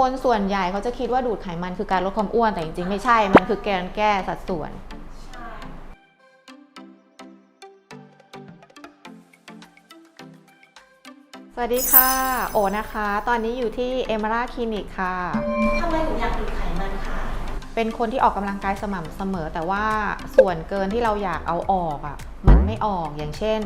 คนส่วนใหญ่เขาจะคิดว่าดูดไขมันคือการลดความอ้วนแต่จริงๆ ไม่ใช่ มันคือการแก้สัดส่วนใช่สวัสดีค่ะ โอนะคะ ตอนนี้อยู่ที่เอมราคลินิกค่ะ ทำไมถึงอยากดูดไขมันคะ เป็นคนที่ออกกำลังกายสม่ำเสมอ แต่ว่าส่วนเกินที่เราอยากเอาออกอะ่ะ มันไม่ออกอย่างเช่น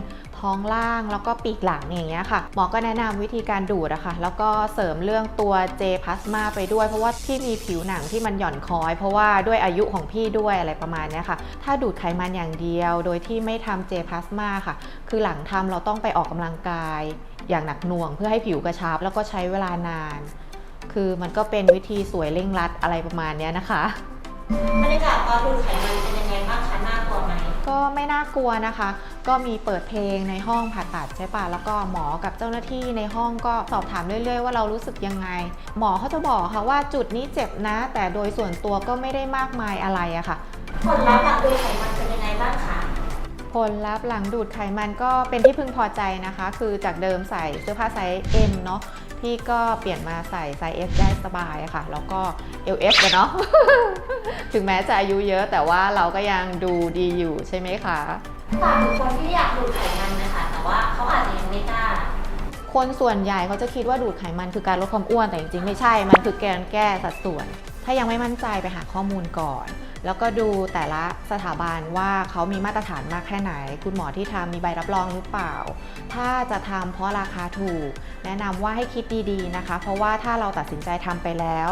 ท้องล่างแล้วก็ปีกหลังอย่างเงี้ยค่ะ หมอก็แนะนำวิธีการดูดอะค่ะ แล้วก็เสริมเรื่องตัวเจพลาสมาไปด้วย เพราะว่าที่มีผิวหนังที่มันหย่อนคล้อย เพราะว่าด้วยอายุของพี่ด้วยอะไรประมาณเนี้ยค่ะ ถ้าดูดไขมันอย่างเดียว โดยที่ไม่ทำเจพลาสมาค่ะ คือหลังทำเราต้องไปออกกำลังกาย อย่างหนักหน่วง เพื่อให้ผิวกระชับ แล้วก็ใช้เวลานาน คือมันก็เป็นวิธีสวยเร่งรัดอะไรประมาณเนี้ยนะคะบรรยากาศตอนดูดไขมันเป็นยังไงบ้างคะน่ากลัวไหม ไม่น่ากลัวนะคะ ก็มีเปิดเพลงในห้องผ่าตัดใช่ปะแล้วก็หมอกับเจ้าหน้าที่ในห้องก็สอบถามเรื่อย ๆ ว่าเรารู้สึกยังไง หมอเขาจะบอกค่ะว่าจุดนี้เจ็บนะ แต่โดยส่วนตัวก็ไม่ได้มากมายอะไรอะค่ะผลลัพธ์หลังดูดไขมันเป็นยังไงบ้างคะผลลัพธ์หลังดูดไขมันก็เป็นที่พึงพอใจนะคะ คือจากเดิมใส่เสื้อผ้าไซส์ M เนาะพี่ก็เปลี่ยนมาใส่ไซส์ S ได้สบายค่ะ แล้วก็ LS กันเนาะ ถึงแม้จะอายุเยอะแต่ว่าเราก็ยังดูดีอยู่ใช่ไหมคะ ฝากถึงคนที่อยากดูดไขมันนะคะแต่ว่าเขาอาจจะยังไม่กล้า คนส่วนใหญ่เขาจะคิดว่าดูดไขมันคือการลดความอ้วนแต่จริงๆไม่ใช่ มันคือการแก้สัดส่วน ถ้ายังไม่มั่นใจไปหาข้อมูลก่อน แล้วก็ดูแต่ละสถาบันว่าเขามีมาตรฐานมากแค่ไหน คุณหมอที่ทำมีใบรับรองหรือเปล่า ถ้าจะทำเพราะราคาถูก แนะนำว่าให้คิดดีๆนะคะ เพราะว่าถ้าเราตัดสินใจทำไปแล้ว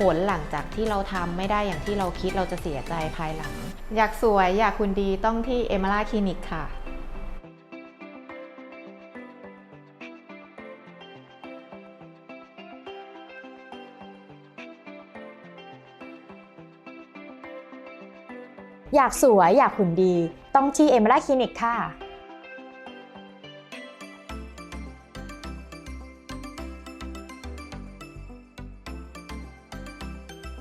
ผลหลังจากที่เราทำไม่ได้อย่างที่เราคิดเราจะเสียใจภายหลัง อยากสวยอยากคุณดีต้องที่เอม r าคลินิกค่ะอยากสวยอยากหุ่นดี ต้องที่เอม r าคลินิกค่ะ